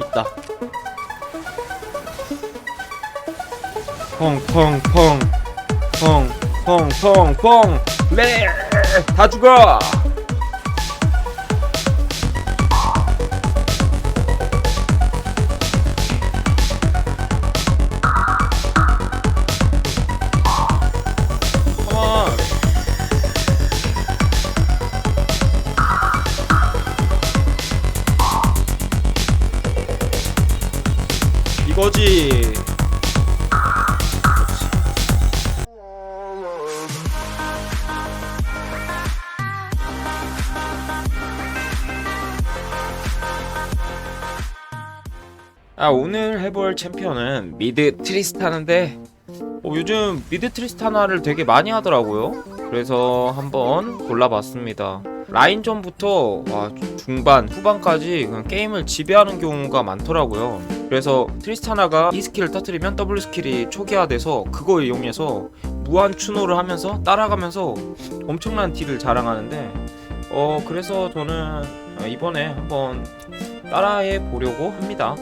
있다. 펑펑펑 펑펑펑펑 네! 다 죽어! 거지. 아 오늘 해볼 챔피언은 미드 트리스타는데 어, 요즘 미드 트리스타나를 되게 많이 하더라고요. 그래서 한번 골라봤습니다. 라인전부터 와, 중반 후반까지 그냥 게임을 지배하는 경우가 많더라고요 그래서 트리스타나가 E 스킬을 터뜨리면 W 스킬이 초기화돼서 그거 이용해서 무한 추노를 하면서 따라가면서 엄청난 딜을 자랑하는데 어 그래서 저는 이번에 한번 따라해 보려고 합니다.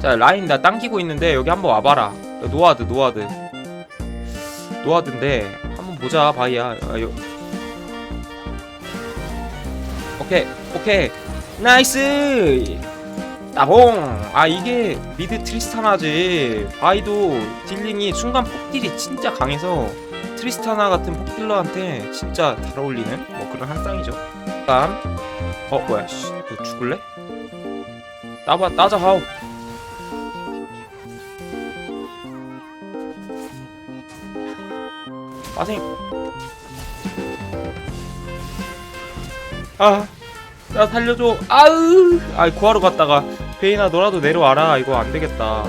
자 라인 나 당기고 있는데 여기 한번 와봐라. 노아드 노아드. 노아드인데 한번 보자 바이야 아, 요. 오케이 오케이. 나이스 따봉 아 이게 미드 트리스타나지. 바이도 딜링이 순간 폭딜이 진짜 강해서 트리스타나 같은 폭딜러한테 진짜 잘 어울리는 뭐 그런 한 쌍이죠. 다음 어 뭐야 씨 너 죽을래? 따봐 따자 하오. 빠생. 아, 나 살려줘. 아으, 아, 구하러 갔다가 베이나 너라도 내려와라. 이거 안 되겠다.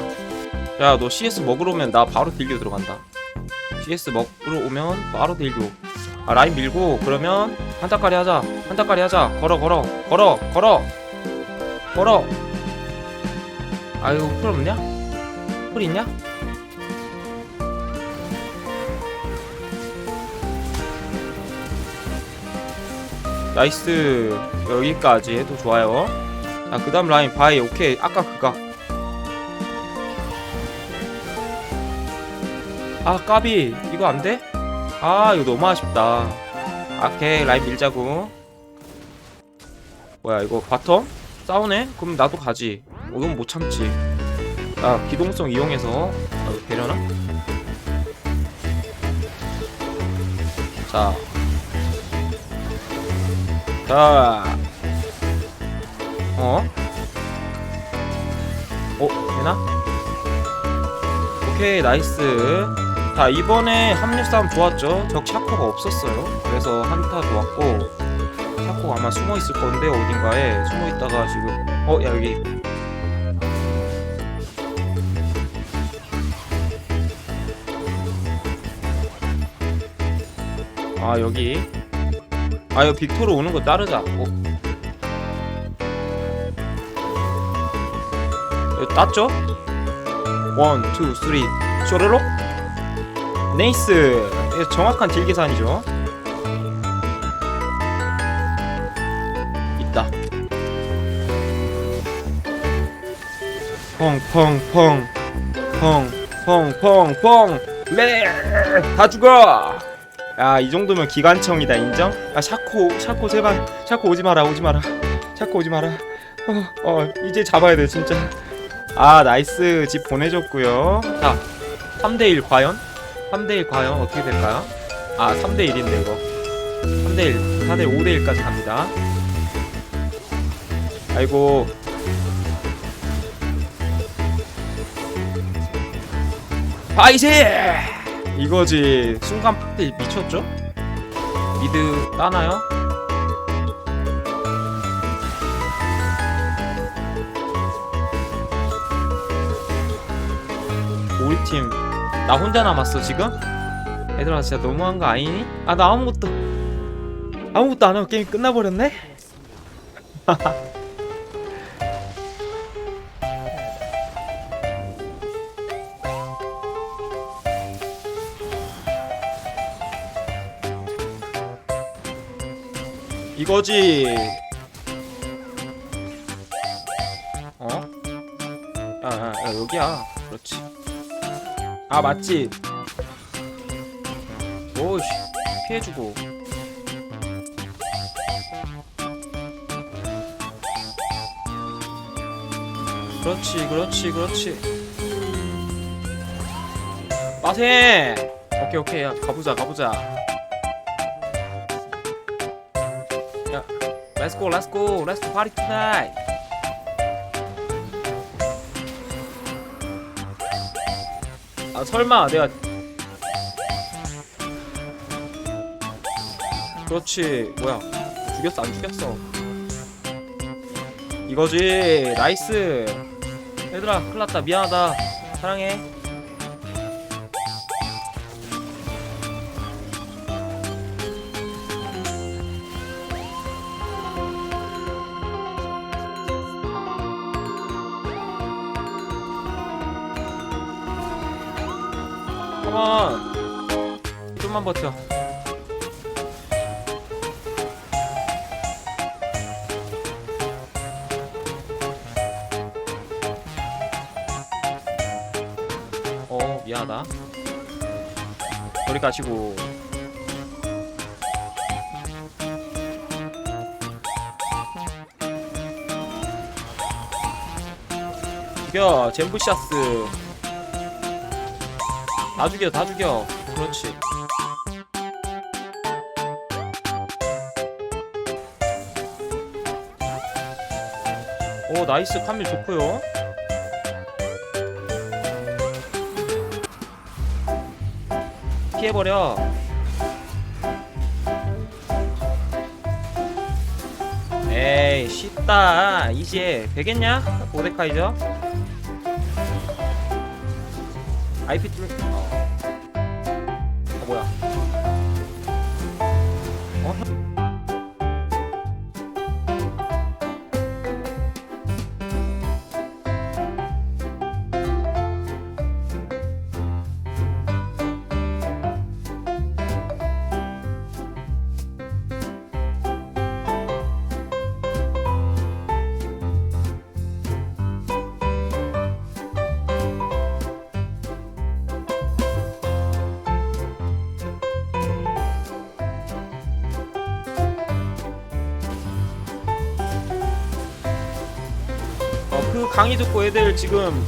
야, 너 CS 먹으러 오면 나 바로 딜교 들어간다. CS 먹으러 오면 바로 딜교. 아, 라인 밀고 그러면 한타까리 하자. 한타까리 하자. 걸어, 걸어, 걸어, 걸어, 걸어. 아유, 풀 없냐? 풀 있냐? 나이스 여기까지 해도 좋아요 자그 다음 라인 바이 오케이. 아까 그가. 아 까비. 이거 안 돼? 아 이거 너무 아쉽다. 오케이 라인 밀자고. 뭐야 이거 바텀? 싸우네? 그럼 나도 가지. 어, 이건 못 참지. 자 기동성 이용해서. 아, 이거 되려나? 자. 자, 어? 어, 되나? 오케이, 나이스. 자, 이번에 합류 싸움 좋았죠? 적 샤코가 없었어요. 그래서 한타 좋았고, 샤코가 아마 숨어 있을 건데, 어딘가에 숨어 있다가 지금, 어, 야, 여기. 아, 여기. 아 이거 빅토르 오는 거 따르자 어. 땄죠? 원, 투, 쓰리 쇼르록 네이스 정확한 딜 계산이죠 있다 펑펑펑 펑펑펑펑 네다 죽어 야, 이 정도면 기관총이다, 인정? 아, 샤코, 샤코, 제발. 샤코 오지 마라, 오지 마라. 샤코 오지 마라. 어, 어, 이제 잡아야 돼, 진짜. 아, 나이스. 집 보내줬고요 자, 3대1 과연? 3대1 과연 어떻게 될까요? 아, 3대1인데, 이거. 3대1, 4대 5대1까지 갑니다. 아이고. 파이시! 이거지 순간 미쳤죠? 미드 따나요? 우리 팀 나 혼자 남았어 지금? 얘들아 진짜 너무한 거 아니니? 아 나 아무것도 아무것도 안 하고 게임 끝나버렸네? 이거지. 어? 아, 아, 아 여기야 그렇지 아 맞지. 오씨 피해주고. 그렇지 그렇지 그렇지. 빠세! 오케이 오케이. 야 가보자 가보자. 야 let's go let's party tonight 아 설마 내가 그렇지. 뭐야. 죽였어 안 죽였어. 이거지. 나이스. 얘들아 큰일났다. 미안하다. 사랑해 컴온 좀만 버텨. 어 미안하다. 저리 가시고. 죽여 젠부샤스 다 죽여 다 죽여. 그렇지. 오 나이스. 카밀 좋고요. 피해버려. 에이 쉽다. 이제 되겠냐? 모데카이저 IP 뚫 어. 어 강의 듣고 애들 지금